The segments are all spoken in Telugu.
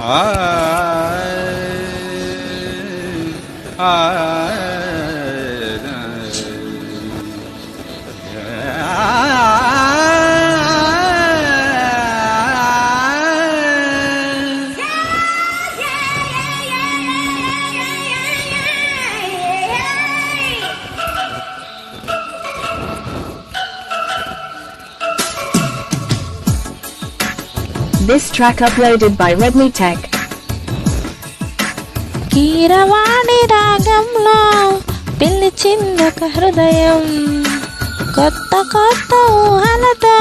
I, I. This track uploaded by Redmi Tech. Keeravani రాగంలో పిలిచిందొక హృదయం కొత్త కొత్త ఊహలతో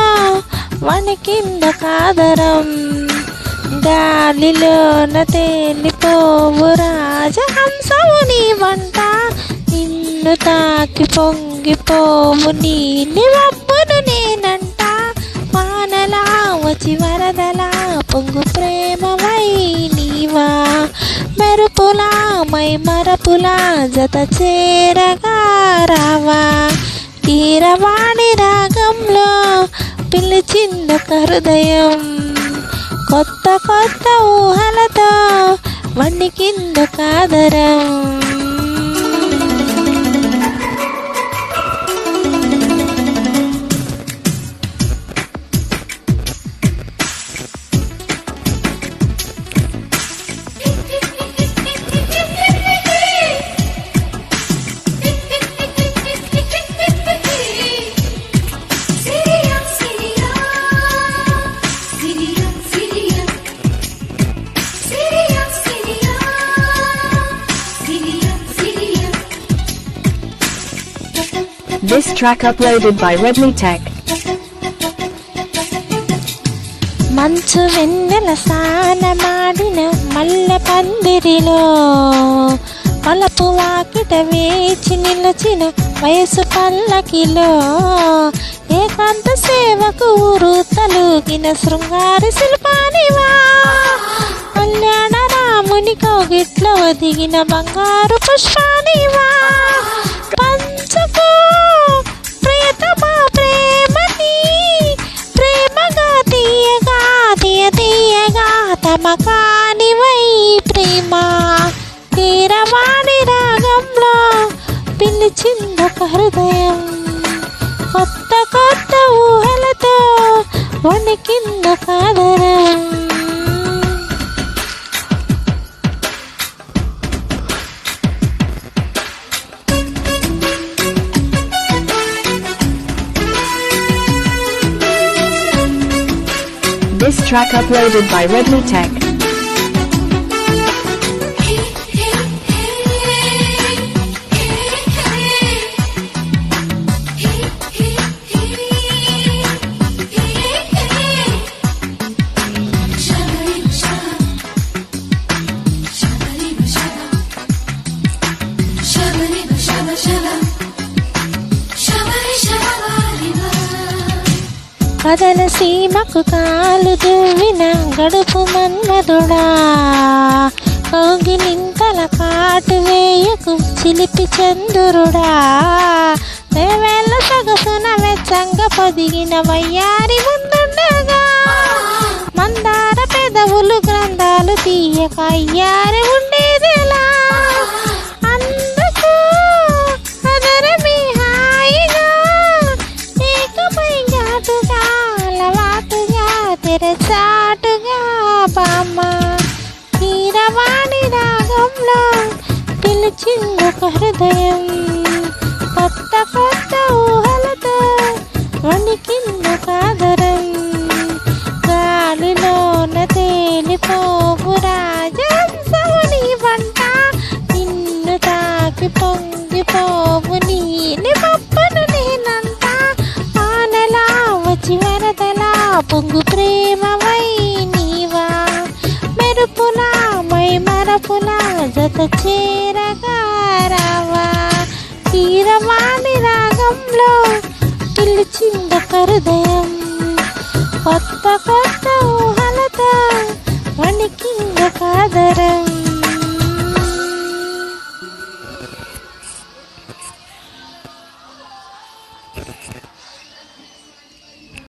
వణికింద కాదరం గాలిలోన తేలిపోవు రాజహంసవు నీ వంట నిన్ను తాకి పొంగిపోవు నీలి వప్పును నేనంట పొంగు ప్రేమవై నీవా మెరుపులా మై మరపులా జత చేరగా రావా. రాగంలో పిలిచిందొక హృదయం కొత్త కొత్త ఊహలతో వణికింద కాదరం. This track uploaded by Redmi Tech. మంచు వెన్నెల స్నానమాడిన మల్లె పందిరిలో మలపు వాకిట వేచి నిలచిన వయసు పల్లకిలో ఏకాంత సేవకు ఊరు తలుగిన శృంగారి శిల్పానివా కళ్యాణ రాముని కౌగిట్లో ఒదిగిన బంగారు పుష్పానివా పంచుకో ప్రియతమా ప్రేమని ప్రేమగా తీయగా తీయ తీయగా తమకానివై ప్రేమ. తీరవాణి రాగంలో పిలిచిందొక హృదయం. కొత్త కొత్త ఊహలతో వణికింద కాదరం This track uploaded by Redmi Tech. కదల సీమకు కాలు దువ్విన గడుపు మన్మధుడా కౌగిలింతల కాటు వేయకు చిలిపి చందురుడా? దేవేళ్ళ సొగసున వెచ్చంగ పొదిగిన వయ్యారి ముందుండగా మందార పెదవులు గ్రంథాలు తీయక అయ్యారి పిలిచిందొక హృదయం కొత్త కొత్త ఊహలతో వణికింద కాదరం గాలిలోన తేలిపోపు రాజహంసవు వంట. నిన్ను తాకి పొంగిపోవు నీలి పప్పను నేనంతా ఆనలా వచ్చి వరదలా పొంగు ప్రేమవై నీవా మెరుపులా మై మరపులా జత చే రాగంలో పిలిచిందొక హృదయం కొత్త కొత్త